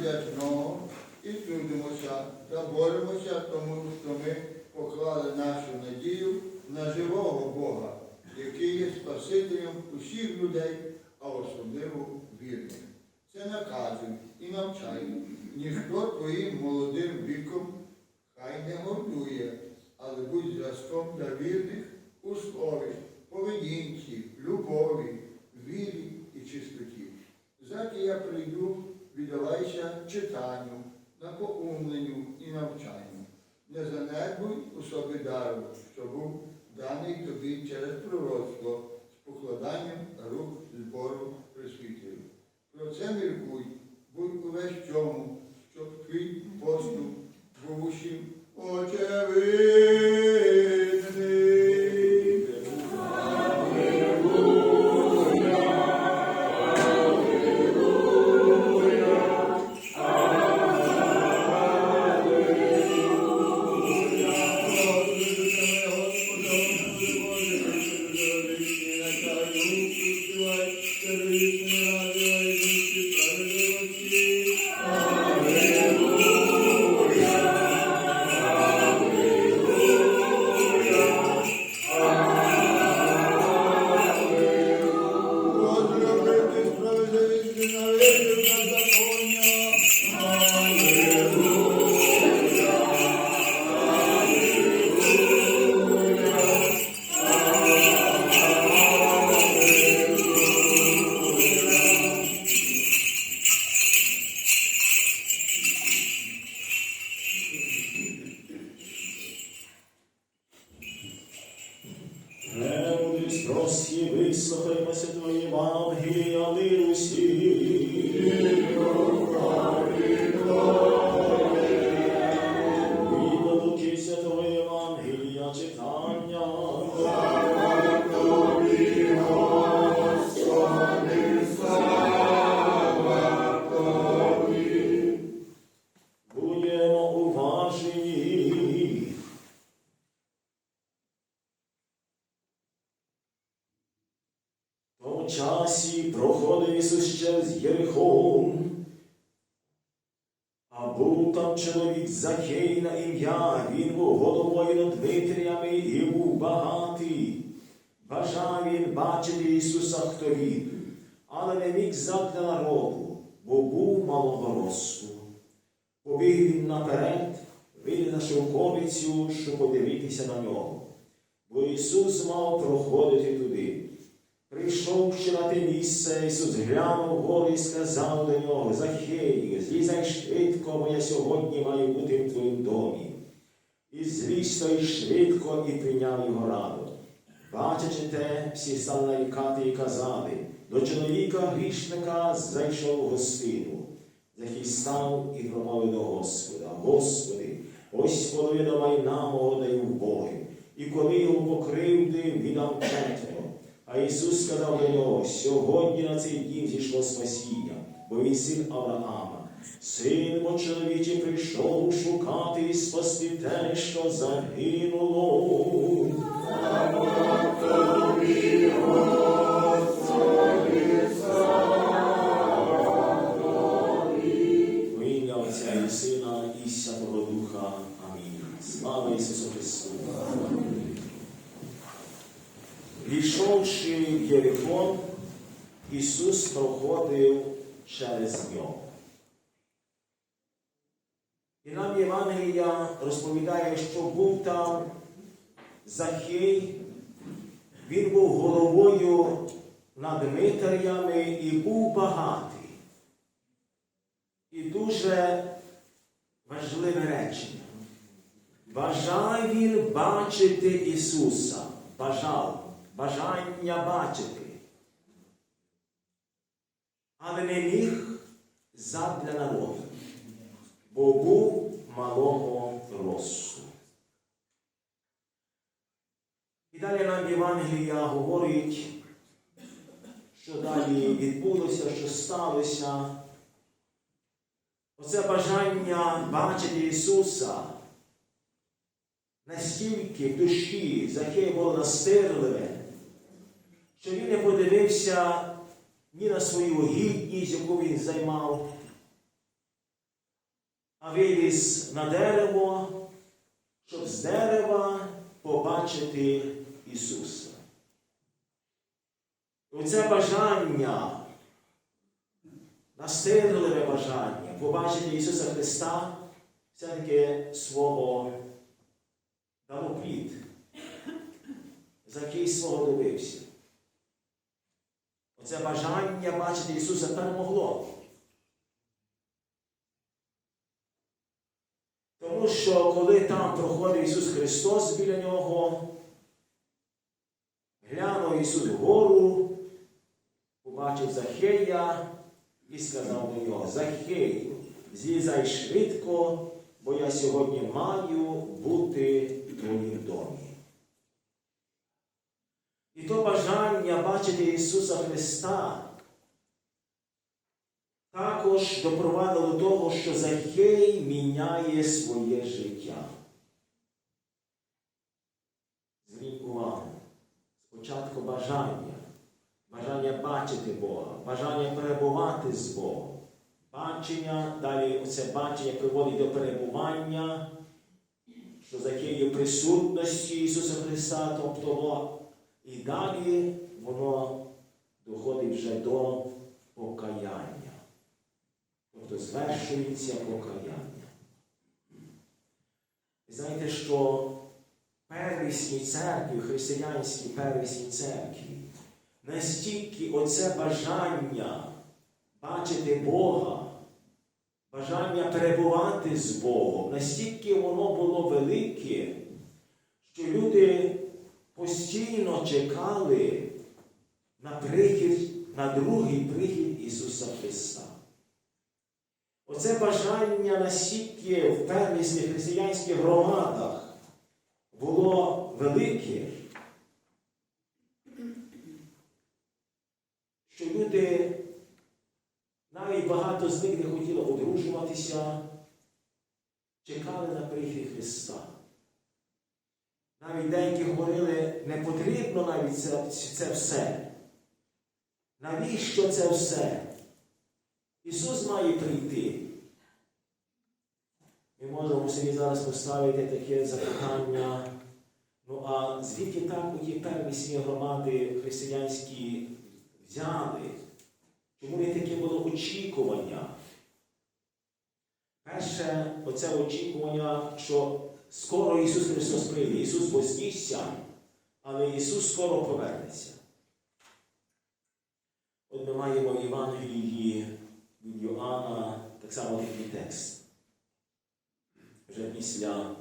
Самі і трудимося та боремося, тому що ми поклали нашу надію на живого Бога, який є Спасителем усіх людей, а особливо вірних. Це наказуй і навчай, ніхто твоїм молодим віком хай не гордує, але будь зразком для вірних у слові, поведінці, любові, вірі і чистоті. Заки я прийду, віддавайся читанню, напоумленню і навчанню. Не занедбуй у собі дару, що був даний тобі через пророцтво з покладанням рук збору присвітлів. Про це міркуй, будь увесь чому, Премудрість прості, вислухаймо Святої Євангелія, мир а був там чоловік Захей на ім'я, він був головою над Дмитріями і був багатий. Бажав він бачити Ісуса, хто він, але не міг задля народу, бо був малого росту. Побіг він наперед, вийде на шовковицю, щоб подивитися на нього. Бо Ісус мав проходити туди. Прийшовши на те місце, Ісус глянув вгору і сказав до нього, Захей, злізай швидко, бо я сьогодні маю бути в твоїм домі. І зліз той швидко і прийняв його раду. Бачачи те, всі стали нарікати і казали, до чоловіка грішника зайшов гостину. Захій став і промовив до Господа, Господи, ось половина майна мого даю в Боги, і коли його покривдив, віддав четверо. А Ісус сказав до нього, сьогодні на цей дім зійшло спасіння, бо він син Авраама. Син бо чоловічий прийшов шукати і спасти те, що загинуло. Во Отця і Сина і Святого Духа. Амінь. Слава Ісусу Христу. Війшовши в Єрихон, Ісус проходив через нього. І нам Євангелія розповідає, що був там Захей, він був головою над Дмитріями і був багатий. І дуже важливе речення. Бажав він бачити Ісуса. Бажав, бажання бачити. Але не міг задля народу, бо був малого росту. далі нам Євангелія говорить, що далі відбулося, що сталося. Оце бажання бачити Ісуса настільки в душі Захея було настирливе, що він не подивився ні на свою гідність, яку він займав, а виліз на дерево, щоб з дерева побачити Ісуса. Оце бажання, настирливе бажання побачити Ісуса Христа все-таки свого дало плід, за який свого добився. Оце бажання бачити Ісуса перемогло. Тому що коли там проходив Ісус Христос біля нього, глянув Ісус вгору, побачив Захея і сказав до нього, Захею, злізай швидко, бо я сьогодні маю бути в твоїм домі. І то бажання бачити Ісуса Христа також допровадило до того, що Захей міняє своє життя. Зверніть увагу. Спочатку бажання, бажання бачити Бога, бажання перебувати з Богом. Бачення, далі це бачення приводить до перебування, що Захею присутності Ісуса Христа, тобто і далі воно доходить вже до покаяння. Тобто звершується покаяння. Ви знаєте, що первісні церкві, християнські первісні церкві, настільки оце бажання бачити Бога, бажання перебувати з Богом, настільки воно було велике, що люди постійно чекали на прихід, на другий прихід Ісуса Христа. Оце бажання настільки в первісних християнських громадах було велике, що люди, навіть багато з них не хотіли одружуватися, чекали на прихід Христа. Навіть деякі говорили, не потрібно навіть це, це все. Навіщо це все? Ісус має прийти. Ми можемо собі зараз поставити таке запитання. Ну а звідки так у ті первісні громади християнські взяли? Чому не таке було очікування? Перше, оце очікування, що скоро Ісус Христос прийде. Ісус вознісся, але Ісус скоро повернеться. От ми маємо в Євангелії від Йоанна так само такий текст. Вже після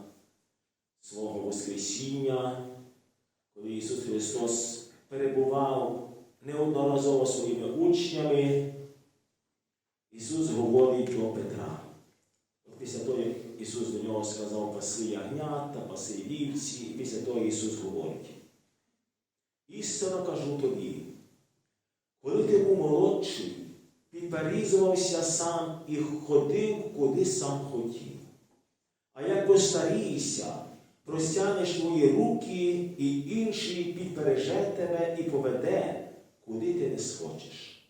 свого Воскресіння, коли Ісус Христос перебував неодноразово своїми учнями, Ісус говорить до Петра. От після того, як Ісус до нього сказав паси ягнята, паси вівці, і після того Ісус говорить. Істинно кажу тобі, коли ти був молодший, підперізувався сам і ходив, куди сам хотів. А як постарієшся, простягнеш твої руки, і інший підпереже тебе і поведе, куди ти не схочеш.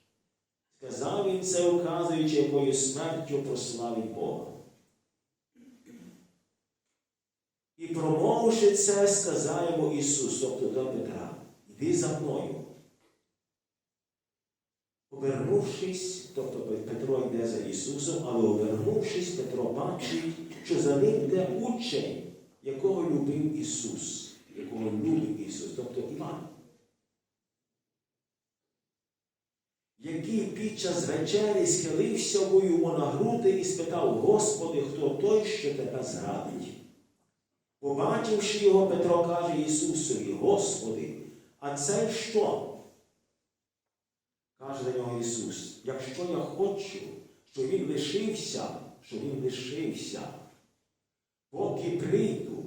Сказав він це, указуючи, якою смертю прославить Бога. І промовивши це, сказав йому Ісус, тобто до Петра, йди за мною. Повернувшись, тобто Петро йде за Ісусом, але повернувшись, Петро бачить, що за ним йде учень, якого любив Ісус, якого любив Ісус, тобто Іван. Який під час вечері схилився йому на груди і спитав, Господи, хто той, що тебе зрадить? Побачивши його, Петро каже Ісусові, Господи, а це що? Каже до нього Ісус, якщо я хочу, щоб він лишився, щоб він лишився, поки прийду,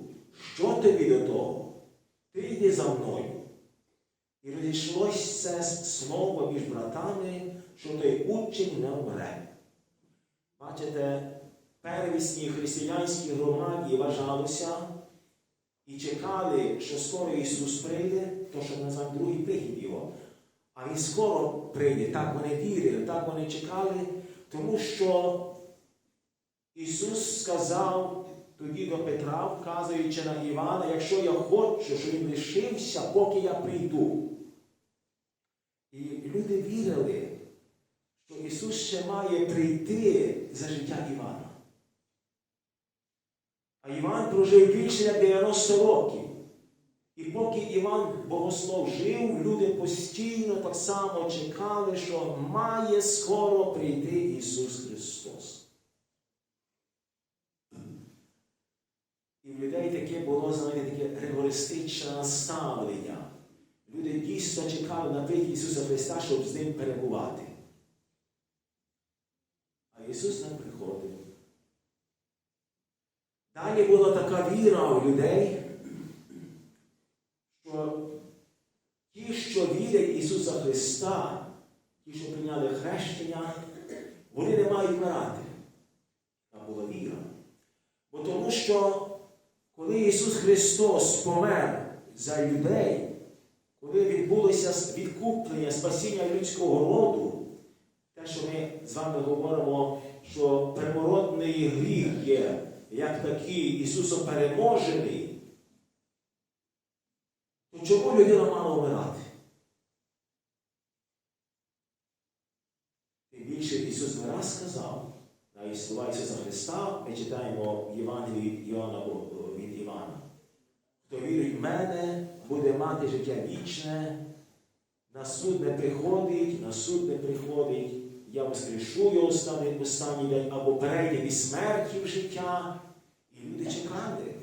що тобі до того? Ти іди за мною. І розійшлося це слово між братами, що той учень не вмре. Бачите, первісній християнській громаді вважалося і чекали, що скоро Ісус прийде, то що називаємо другий прихід Його. А Він скоро прийде, так вони вірили, так вони чекали, тому що Ісус сказав тоді до Петра, вказуючи на Івана, якщо я хочу, щоб він лишився, поки я прийду. І люди вірили, що Ісус ще має прийти за життя Івана. А Іван прожив більше як 90 років. І поки Іван Богослов жив, люди постійно так само чекали, що має скоро прийти Ісус Христос. І в людей таке було, знаєте, таке регулістичне наставлення. Люди дійсно чекали на прихід Ісуса Христа, щоб з ним перебувати. А Ісус не приходив. Далі була така віра у людей, що ті, що вірять Ісуса Христа, ті, що прийняли хрещення, вони не мають вмирати. Та була віра. Бо тому що, коли Ісус Христос помер за людей, коли відбулося відкуплення, спасіння людського роду, те, що ми з вами говоримо, що первородний гріх є як такий Ісусом переможений, то чому людина мала вмирати? Тим більше Ісус не раз сказав, на слова Ісуса Христа, ми читаємо в Євангелії Іоанна від Івана. Хто вірить в мене, буде мати життя вічне, на суд не приходить, на суд не приходить, я воскрешу його останній, останній день, або перейде від смерті в життя. І люди чекали.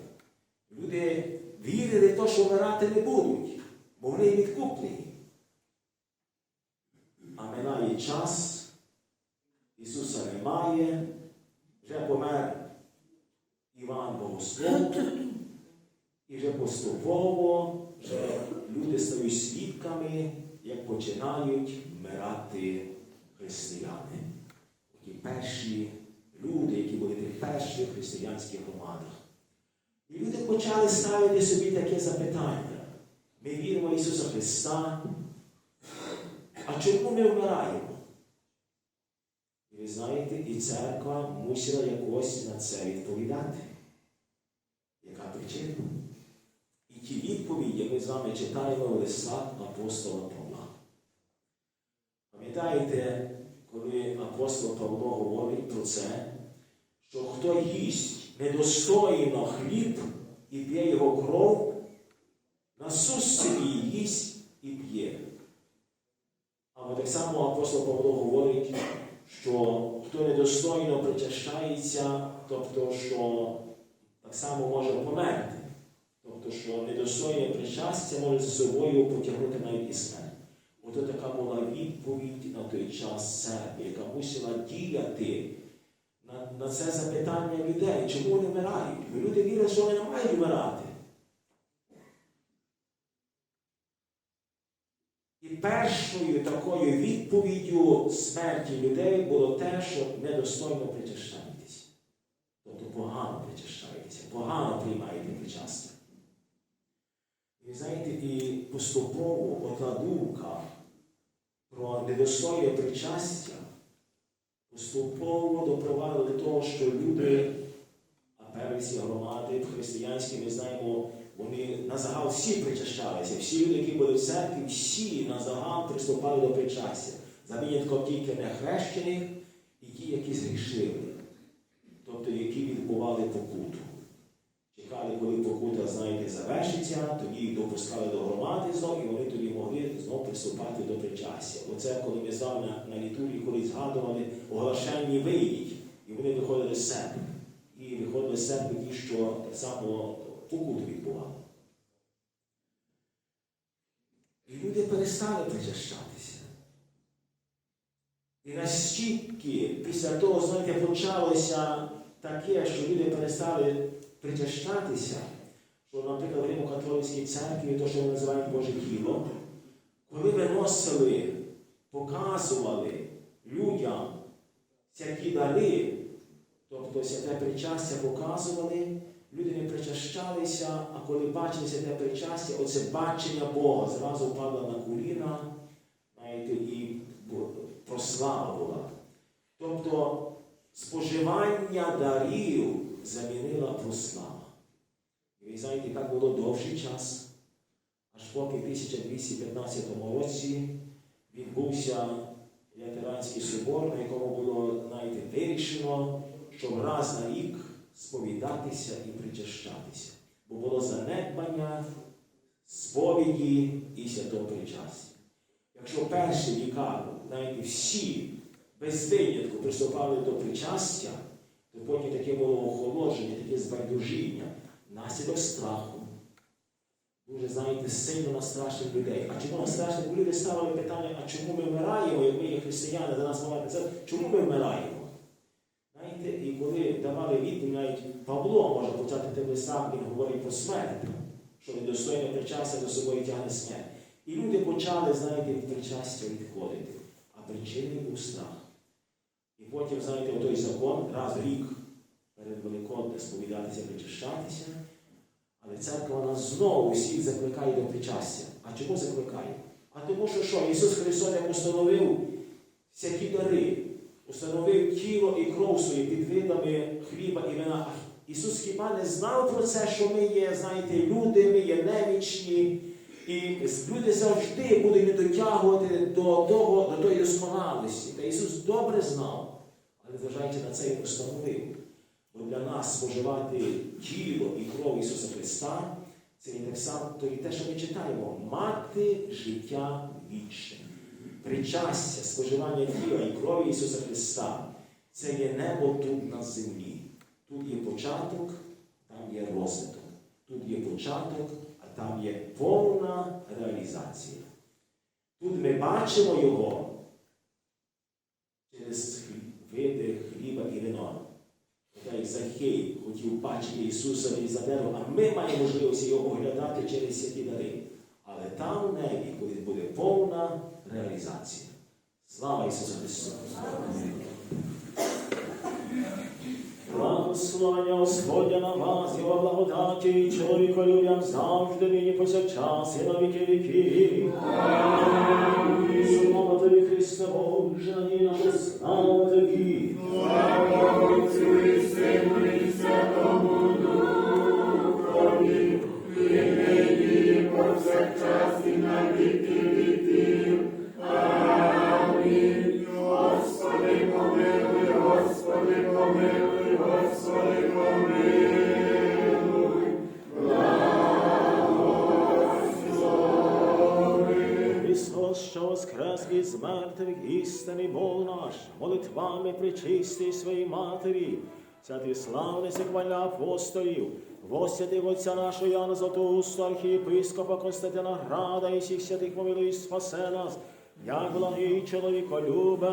Люди вірили в те, що вмирати не будуть, бо вони відкуплені. А минає час, Ісуса немає, вже помер Іван Богослов, і вже поступово вже люди стають свідками, як починають вмирати християни. Ті перші люди, які були в перших християнських громадах. І люди почали ставити собі таке запитання. Ми віримо в Ісуса Христа. А чому ми вмираємо? І ви знаєте, і церква мусила якось на це відповідати. Яка причина? І ті відповіді ми з вами читаємо в листах апостола Павла. Пам'ятаєте, коли апостол Павло говорить про це, що хто їсть недостойно хліб і п'є його кров, на собі їсть і п'є. Але так само апостол Павло говорить, що хто недостойно причащається, тобто, що так само може померти. Тобто, що недостойне причастя може за собою потягнути навіть і смерть. Ото така була відповідь на той час церкви, яка мусила діяти на, на це запитання людей, чому вони вмирають. Бо люди вірять, що вони не мають вмирати. І першою такою відповіддю смерті людей було те, що недостойно причащаєтеся. Тобто погано причащаєтеся, погано приймаєте причастя. І знаєте, і поступово ота думка про недостойне причастя поступово допровадила до того, що люди, а первісні громади християнські, ми знаємо, вони на загал всі причащалися. Всі люди, які були в церкві, всі на загал приступали до причастя. За винятком тільки нехрещених і ті, які згрішили, тобто які відбували покуту. Чекали, коли покута, знаєте, завершиться, тоді їх допускали до громади знов, і вони тоді могли знов приступати до причастя. Оце, коли ми з вами на, на літургії колись згадували, оголошенні вийдіть, і вони виходили з себе. І виходили з себе ті, що так само покуту відбували. І люди перестали причащатися. І настільки після того, знаєте, почалося таке, що люди перестали причащатися, що, наприклад, в Риму католицькій церкві, то, що ми називаємо Боже тіло, коли виносили, показували людям всякі дари, тобто святе причастя показували, люди не причащалися, а коли бачили святе причастя, оце бачення Бога зразу впало на коліна, знаєте, і прославила. Тобто споживання дарів замінила прослава. І ви знаєте, як було довший час, аж поки в 1215 році відбувся Лютеранський собор, на якому було знаєте, вирішено, щоб раз на рік сповідатися і причащатися. Бо було занедбання сповіді і святого причастя. Якщо перші віка, знаєте, всі без винятку приступали до причастя, потім таке було охолодження, таке збайдужіння, наслідок страху. Дуже, знаєте, сильно настрашив людей. А чому настрашив? Бо люди ставили питання, а чому ми вмираємо, як ми є християни, за нас мова це, чому ми вмираємо? Знаєте, і коли давали відповідь, навіть Павло може почати тим листам, він говорить про смерть, що недостойне причастя до собою тягне смерть. І люди почали, знаєте, від причастя відходити. А причиною був страх. І потім, знаєте, той закон раз в рік перед Великоднем сповідатися, причащатися. Але церква вона знову всіх закликає до причастя. А чому закликає? А тому, що що? Ісус Христос як установив всякі дари, установив тіло і кров свої під видами хліба і вина. Ісус хіба не знав про це, що ми є, знаєте, люди, ми є немічні. І люди завжди будуть не дотягувати до того, до тої досконалості. Та Ісус добре знав, але зважаючи на це, Він установив. Бо для нас споживати тіло і кров Ісуса Христа, це і так само то і те, що ми читаємо, мати життя вічне. Причастя, споживання тіла і крові Ісуса Христа це є небо тут на землі. Тут є початок, там є розвиток. Тут є початок, там є повна реалізація. Тут ми бачимо Його через види хліба і вино. Як Захей хотів бачити Ісуса за дерево, а ми маємо можливість його оглядати через святі дари. Але там в небі, коли буде повна реалізація. Слава Ісусу Христу! Благословення Господня на вас, Його благодаті, і чоловіка людям завжди нині повсякчас і на віки віків. Слава тобі, Христе Боже, і наша слава тобі. Христос, воскрес із мертвих істинний Бог наш, молитвами причистий своїй матері, ця ти славний сихваля апостолів, восвятив Отця нашого Яна Златоуста, архієпископа Константина Града і всіх святих помилуй, спасе нас, як благий чоловіко любе.